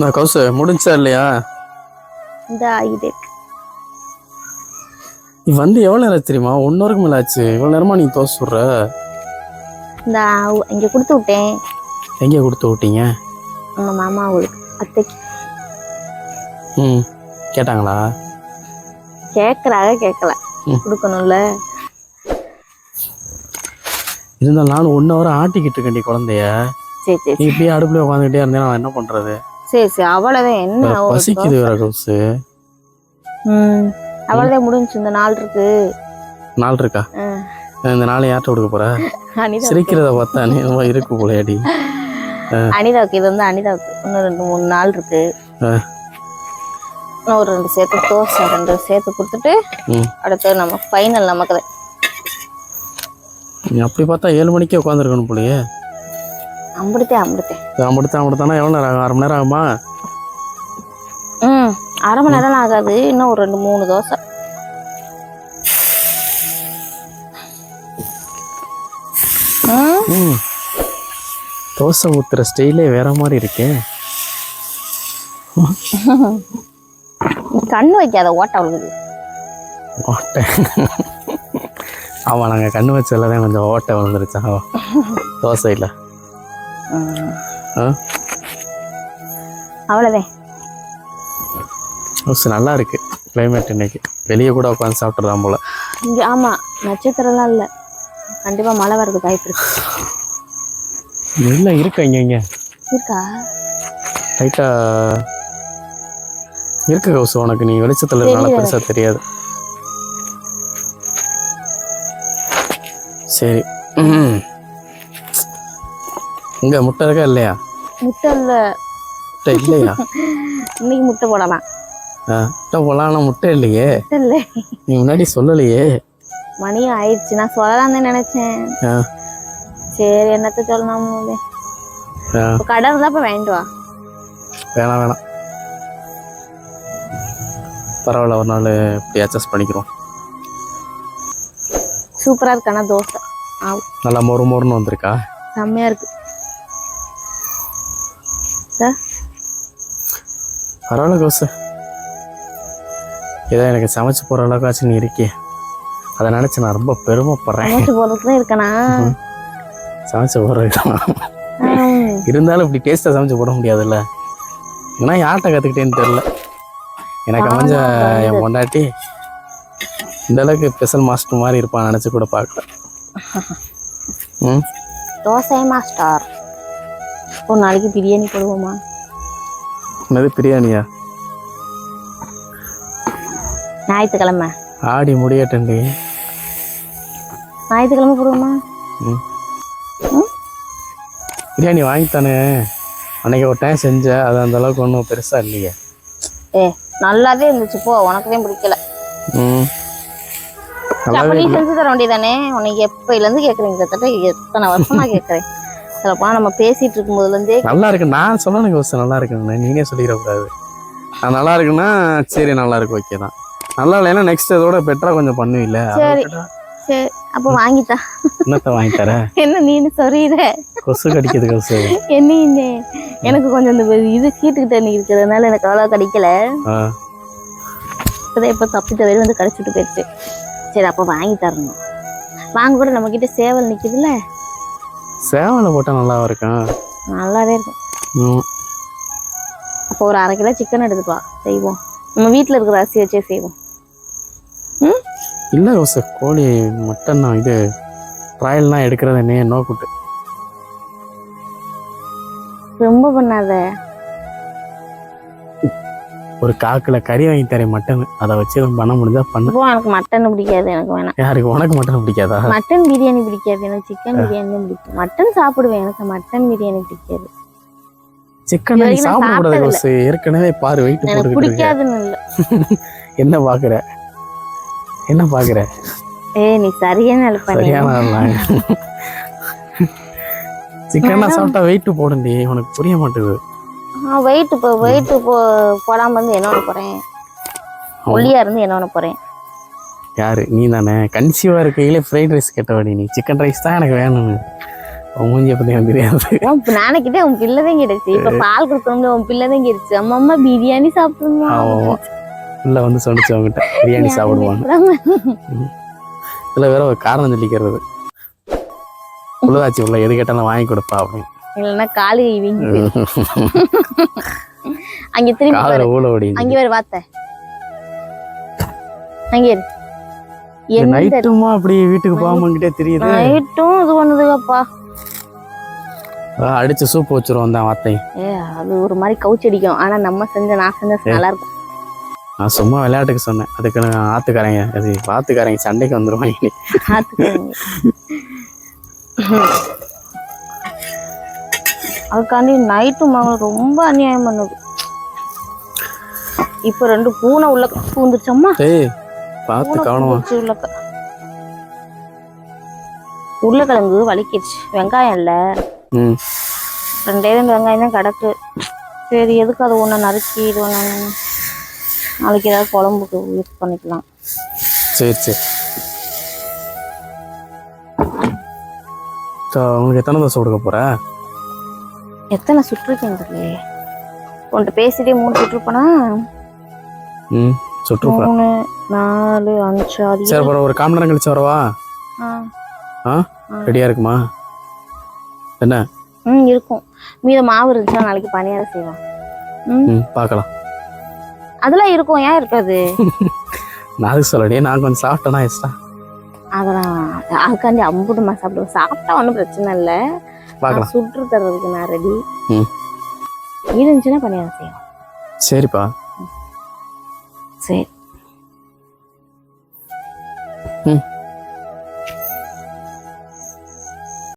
நான் கௌசு முடிஞ்சா இல்லையா? இந்த ஆகிட்டே நீ வந்து எவ்வளோ நேரம் தெரியுமா? ஒன்று வரைக்கும் மேலே ஆச்சு. இவ்வளோ நேரமா நீ தோசை சுடுற? இந்த இங்க கொடுத்து விட்டேன். எங்கே கொடுத்து விட்டீங்க? உங்க மாமா அவளுக்கு அத்தைக்கு. ம். கேட்டாங்களா? கேட்கறாக கேட்கல. கொடுக்கணும்ல. இருந்தாலும் நானும் ஒன்று ஹவர் ஆட்டிக்கிட்டு இருக்கேன்டி குழந்தைய. சரி சரி நீ இப்படியே அடுப்புல உட்காந்துக்கிட்டே இருந்தேன். நான் என்ன பண்ணுறது சரி சரி அவ்வளவுதான் என்ன பசிக்குது வேற கௌசு ம் அவ்வளவுதான் முடிஞ்சு இந்த நாள் இருக்கு. நாள் இருக்கா. இந்த நாளை யார்கிட்ட கொடுக்க போற? அனிதா சிரிக்கிறத பார்த்தா நீ என்னமோ இருக்கு போலையாடி அனிதாவுக்கு இது வந்து அனிதாவுக்கு. இன்னும் ரெண்டு மூணு நாள் இருக்கு. ஒரு ரெண்டு சேர்த்து தோசை ரெண்டு சேர்த்து கொடுத்துட்டு அடுத்து நம்ம ஃபைனல் நமக்கு அப்படி பார்த்தா ஏழு மணிக்கே உட்காந்துருக்கணும் போலயே. அம்பிடுத்தேன் அம்பிடுத்தேன் அம்படுத்தான் அம்படுத்தானா எவ்வளோ நேரம் ஆகும்? அரை மணி நேரம் ஆகுமா? ம் அரை மணி நேரம் ஆகாது. இன்னும் ஒரு ரெண்டு மூணு தோசை. தோசை ஊத்துற ஸ்டைலே வேற மாதிரி இருக்கே. கண்ணு வைக்காத ஓட்ட அவளுக்கு. ஓட்டை. ஆமாம் நாங்கள் கண்ணு வச்சதில் தான் கொஞ்சம் ஓட்டை விழுந்துருச்சா? தோசையில். ஆ அவ்வளோதான் நல்லா இருக்கு கிளைமேட் இன்னைக்கு. வெளியே கூட உட்காந்து சாப்பிட்றதான் போல. இங்கே ஆமாம் நட்சத்திரம்லாம் இல்லை. கண்டிப்பாக மழை வரது வாய்ப்பு இருக்கு. இல்லை இருக்கு இங்கே இங்கே? இருக்கா? லைட்டாக இருக்கு கௌசு உனக்கு. நீ வெளிச்சத்தில் தெரியல. பெருசாக தெரியாது. சரி. இங்க முட்டை இருக்கா இல்லையா? முட்டை இல்லை. முட்டை இல்லையா? இன்னைக்கு முட்டை போடலாம். முட்டை ஆனால் முட்டை இல்லையே. இல்லை. நீ முன்னாடி சொல்லலையே. மணியும் ஆயிடுச்சு நான் சொல்லலாம் தான் நினைச்சேன். சரி என்னத்த இப்போ கடை இருந்தா இப்போ வாங்கிட்டு வா. வேணாம் வேணாம். பரவாயில்ல ஒரு நாள் இப்படி அட்ஜஸ்ட் பண்ணிக்கிறோம். சூப்பராக இருக்கானா தோசை. ஆ. நல்லா மொறு மொறுன்னு வந்திருக்கா? செம்மையாக இருக்கு. பரவாயில்ல கோசு. ஏதோ எனக்கு சமைச்சு போகிற அளவுக்காச்சும் நீ இருக்கியே. அதை நினச்சி நான் ரொம்ப பெருமைப்படுறேன். சமைச்சு போடுறதுக்கு தான் இருக்கனா சமைச்சு போடுறது ம். இருந்தாலும் இப்படி டேஸ்ட்டாக சமைச்சு போட முடியாதுல்ல. ஏன்னா யார்கிட்ட கற்றுக்கிட்டேன்னு தெரில எனக்கு அமைஞ்ச என் பொண்டாட்டி இந்த அளவுக்கு ஸ்பெஷல் மாஸ்டர் மாதிரி இருப்பான் நினச்சி கூட பார்க்கல. ம். தோசை மாஸ்டர் ஒரு நாளைக்கு பிரியாணி போடுவோமா? என்னது பிரியாணியா? ஞாயிற்றுக்கிழமை. ஆடி முடியட்டண்டி ஞாயிற்றுக்கிழமை போடுவோமா? பிரியாணி வாங்கித்தானே. அன்னைக்கு ஒரு டைம் செஞ்ச அது அந்த அளவுக்கு ஒன்றும் பெருசாக இல்லையே. ஏ நல்லாவே இருந்துச்சு போ. உனக்கு தான் பிடிக்கல. அப்ப நீ செஞ்சு தர வேண்டியதானே உனக்கு எப்பயிலேருந்து கேட்குறீங்க கிட்டத்தட்ட எத்தனை வருஷமா கேட்குறேன் சிலப்பா நம்ம பேசிட்டு இருக்கும் போதுலேருந்தே நல்லா இருக்கு. நான் சொல்லணும் கோசம் நல்லா இருக்குன்னு. நீனே சொல்லிடக்கூடாது. நான் நல்லா இருக்குன்னா சரி நல்லா இருக்கு ஓகே தான். நல்லா இல்லைன்னா நெக்ஸ்ட் இதோட பெட்டரா கொஞ்சம் பண்ணுவில்ல? அதை சரி. சரி அப்போ வாங்கித்தா. என்னத்த வாங்கி தர என்ன நீனு சொல்லிடுற கொசு கடிக்குது கொசு. என்ன எனக்கு கொஞ்சம் இந்த இது கீட்டுக்கிட்ட தண்ணி இருக்கிறதுனால எனக்கு அவ்வளோ கிடைக்கல. இப்போதான் இப்போ தப்பி தவறி வந்து கடிச்சிட்டு போயிடுச்சு. சரி அப்போ வாங்கி தரணும் வாங்க கூட நம்ம கிட்ட சேவல் நிற்கிதுல்ல சேவலை போட்டால் நல்லா இருக்கும் நல்லாவே இருக்கும். அப்போ ஒரு அரை கிலோ சிக்கன் எடுத்துப்பா செய்வோம். நம்ம வீட்டில் இருக்கிற அரிசி வச்சே செய்வோம். ம்? இல்லை கொசு கோழி மட்டன் தான். இது ட்ராயல்லாம் எடுக்கிறது என்ன நோக்குட்டு. ரொம்ப பண்ணாத. ஒரு காக்கில் கறி வாங்கி தரேன் மட்டன். அதை வச்சு பண்ண முடிஞ்சா பண்ணு. எனக்கு மட்டன் பிடிக்காது எனக்கு வேணாம். யாருக்கு? உனக்கு மட்டன் பிடிக்காதா? மட்டன் பிரியாணி பிடிக்காது எனக்கு சிக்கன் பிரியாணி தான் பிடிக்கும். மட்டன் சாப்பிடுவேன் எனக்கு மட்டன் பிரியாணி பிடிக்காது. சிக்கன் நீ சாப்பிடக்கூடாது சாப்பிட்டதில்ல. கொசு ஏற்கனவே பாரு வெயிட் இருக்க. பிடிக்காதுன்னு இல்லை. என்ன பாக்குற? என்ன பாக்குற? ஏய் நீ சரியான அழுப்பானே சரியான ஆள் சிக்கன்லாம் சாப்பிட்டா வெயிட் போடுண்டி உனக்கு புரிய மாட்டேது. ஆ வெயிட் இப்போ வெயிட் போ போடாம இருந்து என்ன பண்ண போறேன்? ஒல்லியா இருந்து என்ன பண்ண போறேன்? யாரு? நீ தானே கன்சீவா இருக்கையிலே ஃப்ரைட் ரைஸ் கேட்டவடி நீ. சிக்கன் ரைஸ் தான் எனக்கு வேணும் உன் மூஞ்சியை பற்றி எனக்கு தெரியாது. நாளைக்கிட்டே உன் பிள்ளை தான் கிடைச்சு இப்ப பால் கொடுக்கணும்ல உன் பிள்ளை தான் கிடைச்சு அம்மா அம்மா பிரியாணி சாப்பிடணுமா. இல்லை வந்து சொன்னிச்சு அவங்ககிட்ட பிரியாணி சாப்பிடுவான்னு. இதில் வேற ஒரு காரணம் சொல்லிக்கிறது. உள்ளதாச்சு உள்ள எது கேட்டாலும் வாங்கி கொடுப்பா அப்படின்னு. இல்லைன்னா காலு வீங்கி அங்க திரும்பி ஊழ ஓடி அங்க வேற வாத்த. அங்க நைட்டுமா அப்படி வீட்டுக்கு போகாமங்கிட்டே தெரியுது? நைட்டும் இது பண்ணுதுப்பா அதான் அடிச்சு சூப் வச்சிருவோம் தான் ஏ அது ஒரு மாதிரி கவுச்சு அடிக்கும். ஆனா நம்ம செஞ்ச நான் செஞ்ச நல்லா இருக்கும். நான் சும்மா விளையாட்டுக்கு சொன்னேன். அதுக்கு நான் ஆத்துக்காரங்க. அது ஆத்துக்காரங்க சண்டைக்கு வந்துருவாங்க. அதுக்காண்டி நைட்டு மகன் ரொம்ப அநியாயம் பண்ணுது. இப்ப ரெண்டு பூனை உள்ள பூந்துச்சம்மா ஏய் பார்த்து கவனமா. பூந்துச்சு உள்ளக்க உருளைக்கிழங்கு வலிக்கிடுச்சு வெங்காயம் இல்ல. ரெண்டே ரெண்டு வெங்காயம் தான் கிடக்கு. சரி எதுக்கு அதை ஒன்று நறுக்கி இது ஒன்று நாளைக்கு ஏதாவது குழம்புக்கு யூஸ் பண்ணிக்கலாம். சரி சரி. ஸோ உங்களுக்கு எத்தனை தோசை கொடுக்க போற? எத்தனை சுற்றுருக்கேன் தெரியலையே உன்கிட்ட பேசிட்டே மூணு சுற்றுப்போனா ம் சுற்றுப்பா மூணு நாலு அஞ்சு ஆறு சரி அப்புறம் ஒரு காமி நேரம் கழிச்சு வரவா? ஆ. ஆ? ரெடியா இருக்குமா? என்ன? ம் இருக்கும். மீத மாவு இருந்துச்சுன்னா நாளைக்கு பணியாரம் செய்வோம் ம்? ம் பார்க்கலாம் அதெல்லாம் இருக்கும். ஏன் இருக்காது? நான் அதுக்கு சொல்லடியே நான் கொஞ்சம் சாப்பிட்டேன்னா எக்ஸ்ட்ரா? அதெல்லாம் அதுக்காண்டி அம்புட்டுமா சாப்பிடுவோம் சாப்பிட்டா ஒன்றும் பிரச்சனை இல்லை. பார்க்கலாம் சுற்று தர்றதுக்கு நான் ரெடி இருந்துச்சுன்னா பணியாரம் செய்வோம் சரிப்பா. சரி. ம்.